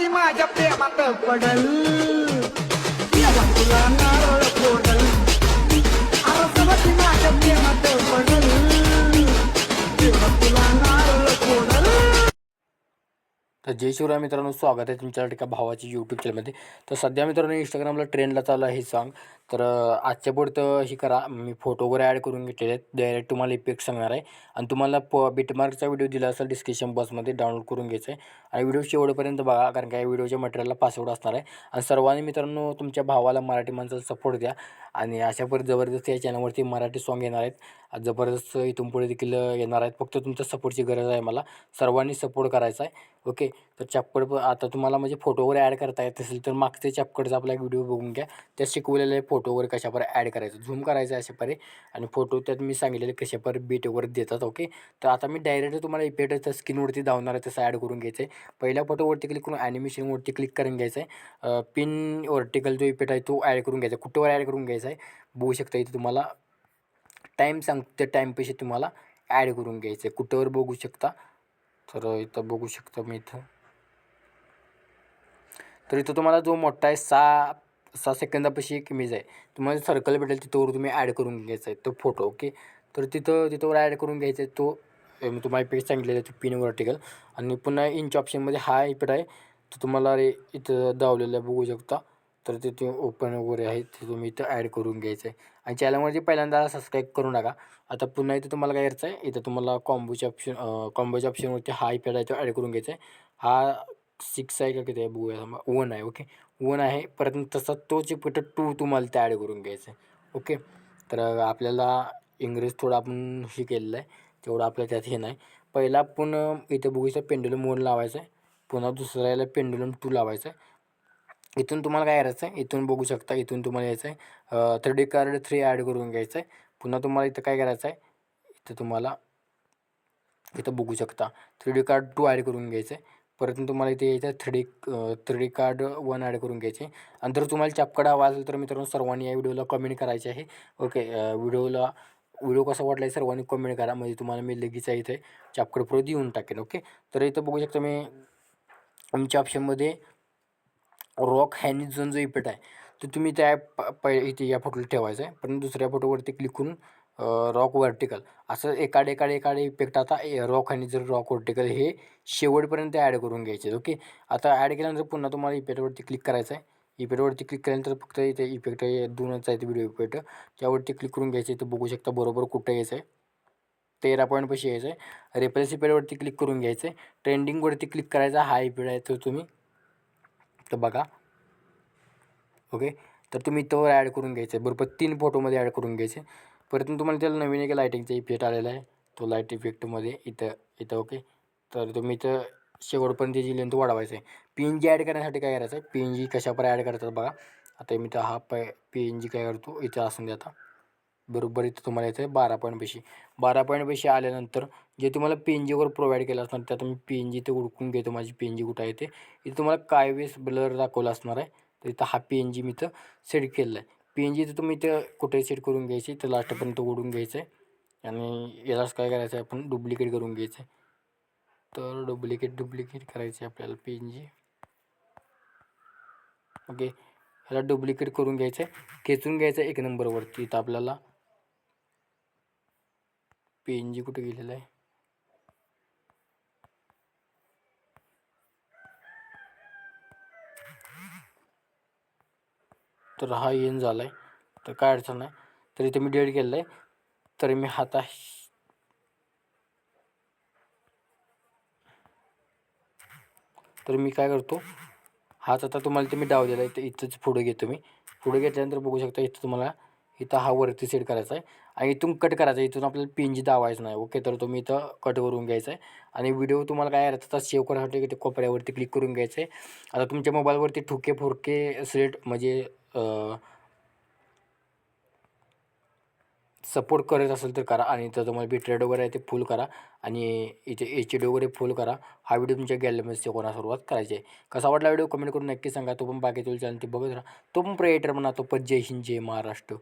ती माझ्या प्रेमात पडल. देवा तुला नारळ फोडल. अरसवती माझ्या प्रेमात पडल. देवा तुला नारळ फोडल. तर जय शिवराय मित्रांनो स्वागत आहे तुमच्या एका भावाची यूट्यूब चॅनलमध्ये तर सध्या मित्रांनो इंस्टाग्रामला ट्रेंडला चालू आहे हे सॉन्ग तर आजच्या पुढतं हे करा मी फोटो वगैरे ॲड करून घेतलेले आहेत. डायरेक्ट तुम्हाला इफेक्ट सांगणार आहे. आणि तुम्हाला प बिटमार्कचा व्हिडिओ दिला असेल डिस्क्रिप्शन बॉक्समध्ये डाउनलोड करून घ्यायचं आहे आणि व्हिडिओ शेवटपर्यंत बघा कारण का या व्हिडिओच्या मटेरियलला पासवर्ड असणार आहे. आणि सर्वांनी मित्रांनो तुमच्या भावाला मराठी माणसाला सपोर्ट द्या. आणि अशा परत जबरदस्त या चॅनलवरती मराठी सॉन्ग येणार आहेत. जबरदस्त इथून पुढे देखील येणार आहेत. फक्त तुमच्या सपोर्टची गरज आहे मला. सर्वांनी सपोर्ट करायचा आहे. ओके तर चॅप्कड आता तुम्हाला म्हणजे फोटो वगैरे ॲड करता येत असेल तर मागचे चॅप्कडचा आपला व्हिडिओ बघून घ्या. त्या शिकवलेले फोटो वगैरे कशापर ॲड करायचं झूम करायचं अशा परे आणि फोटो त्यात मी सांगितलेले कशापर बीट वगैरे देतात ओके तर आता मी डायरेक्ट तुम्हाला इफेक्ट त्या स्किनवरती धावणार आहे तसं ॲड करून घ्यायचं आहे पहिल्या फोटोवरती क्लिक करून ॲनिमेशनवरती क्लिक करून घ्यायचं आहे पिन वर्टिकल जो इफेक्ट आहे तो ॲड करून घ्यायचा. आहे कुठेवर ॲड करून घ्यायचा आहे? बघू शकता इथे तुम्हाला. टाईम सांगतो त्या टाईमपेक्षा तुम्हाला ॲड करून घ्यायचं. आहे कुठेवर बघू शकता? तर इथं बघू शकता मी इथं. तर इथं तुम्हाला जो मोठा आहे सहा सहा सेकंदापाशी एक इमेज आहे. तुम्हाला सर्कल भेटेल तिथंवर तुम्ही ॲड करून घ्यायचा आहे तो फोटो ओके तर तिथं तिथंवर ॲड करून घ्यायचा आहे तो मी तुम्हाला पेज सांगितलेलं आहे तो पिन वर्टिकल आणि पुन्हा इंच ऑप्शनमध्ये हा इपेड आहे तो तुम्हाला रे इथं दावलेलं आहे बघू शकता. तर तिथे ओपन वगैरे आहे ते तुम्ही इथं ॲड करून घ्यायचं आहे आणि चॅनलमध्ये पहिल्यांदा सबस्क्राईब करू नका. आता पुन्हा इथं तुम्हाला काय करायचं आहे इथं तुम्हाला कॉम्बोच्या ऑप्शन कॉम्बोच्या ऑप्शनवरती हा इफेक्ट आहे तो ॲड करून घ्यायचा आहे हा सिक्स आहे का किती आहे बघूया. वन आहे ओके वन आहे. परत तसा तोच इफेक्ट टू तुम्हाला ते ॲड करून घ्यायचं आहे ओके तर आपल्याला इंग्रज थोडं आपण हे केलेलं आहे. तेवढं आपल्या त्यात हे नाही. पहिला आपण इथे बघूचं पेंडुलम वन लावायचं आहे पुन्हा दुसऱ्याला पेंडुलम टू लावायचं आहे इथून तुम्हाला काय करायचं आहे इथून बघू शकता. इथून तुम्हाला यायचं आहे थ्री कार्ड थ्री ॲड करून घ्यायचं आहे पुन्हा तुम्हाला इथं काय करायचं आहे इथं तुम्हाला इथं बघू शकता. Three D card two add करून घ्यायचं आहे परत तुम्हाला इथे यायचं three D three D card one add करून घ्यायचे. आणि जर तुम्हाला चॅपकड हवा असेल तर मित्रांनो सर्वांनी या व्हिडिओला कमेंट करायचे आहे. ओके व्हिडिओला व्हिडिओ कसा वाटला आहे सर्वांनी कमेंट करा. म्हणजे तुम्हाला मी लगेच आहे इथे चापकड प्रो देऊन टाकेन ओके? तर इथं बघू शकता मी आमच्या ऑप्शनमध्ये रॉक हॅनिझन जो इफेक्ट आहे तो तुम्ही त्या ॲप प इथे या फोटोला ठेवायचा आहे. पण दुसऱ्या फोटोवरती क्लिक करून रॉक वर्टिकल असं एकाड एकाड एकाड इफेक्ट आता रॉक आणि जर रॉक वर्टिकल हे शेवटपर्यंत ॲड करून घ्यायचे ओके आता ॲड केल्यानंतर पुन्हा तुम्हाला इफेक्टवरती क्लिक करायचं आहे इफेक्टवरती क्लिक केल्यानंतर फक्त इथे इफेक्ट दोनच आहेत व्हिडिओ इफेक्ट त्यावरती क्लिक करून घ्यायचे तर बघू शकता बरोबर कुठं यायचं आहे तेरा पॉईंटपाशी यायचं आहे रेफरन्स इफेक्टवरती क्लिक करून घ्यायचं. आहे ट्रेंडिंगवरती क्लिक करायचा हा इफेक्ट आहे तो तुम्ही. तर बघा. ओके तर तुम्ही तोवर ॲड करून घ्यायचं. आहे बरोबर तीन फोटोमध्ये ॲड करून घ्यायचे. परत तुम्हाला त्याला नवीन एक लायटिंगचा इफेक्ट आलेला आहे. तो लाइट इफेक्टमध्ये इथं इथं ओके तर तुम्ही इथं शेवटपर्यंत जी लेंथ वाढवायचं आहे. पी एन जी ॲड करण्यासाठी काय करायचं आहे? पी एन जी कशापर ॲड करतात बघा. आता मी तर हा प पी एन जी काय करतो? इथं असून द्या आता. बरोबर इथं तुम्हाला येतं आहे बारा पॉईंट पैसे बारा पॉईंट पैसे आल्यानंतर जे तुम्हाला पी एन जीवर प्रोव्हाइड केलं असणार त्यात मी पी एन जी ते उडकून घेतो. माझी पी एन जी कुठं आहे ते? इथं तुम्हाला काय वेळेस ब्लर दाखवला असणार आहे. तर इथं हा पी एन जी मी इथं सेट केलेला आहे. पी एन जीचं तुम्ही इथं कुठेही सेट करून घ्यायची? तर लास्टपर्यंत ओढून घ्यायचं आहे आणि यालाच काय करायचं आहे आपण डुप्लिकेट करून घ्यायचं आहे तर डुप्लिकेट डुप्लिकेट करायचे आपल्याला पी एन जी ओके ह्याला डुप्लिकेट करून घ्यायचं आहे खेचून घ्यायचं आहे एक नंबरवरती इथं आपल्याला पी एन जी कुठे गेलेलं आहे? तर हा येन झाला आहे तर काय अडचण नाही. तर इथे मी डेट केलेला आहे तर मी हाता तर मी काय करतो हाच आता तुम्हाला ते मी दिला आहे इथं इथंच पुढे घेतो मी. पुढे घेतल्यानंतर बघू शकता इथं तुम्हाला इथं हा वरती सेट करायचा आहे. आणि इथून कट करायचा आहे. इथून आपल्याला पिंजी दावायचं नाही. ओके तर तुम्ही इथं कट करून घ्यायचं आहे. आणि व्हिडिओ तुम्हाला काय करायचं आता सेव्ह करण्यासाठी ते कोपऱ्यावरती क्लिक करून घ्यायचं आहे. आता तुमच्या मोबाईलवरती ठुके फुरके सिलेक्ट म्हणजे सपोर्ट करत असेल तर करा आणि तर तुम्हाला बिटरेट वगैरे आहे ते फुल करा आणि इथे एच डी वगैरे फुल करा. हा व्हिडिओ तुमच्या गॅलरीमध्ये कोणा सुरुवात करायची आहे. कसा वाटला व्हिडिओ कमेंट करून नक्की सांगा. तो पण बाकी तुला चॅनल ते बघत राहा. तो पण प्रेटर म्हणा तो पण जय हिंद जय महाराष्ट्र.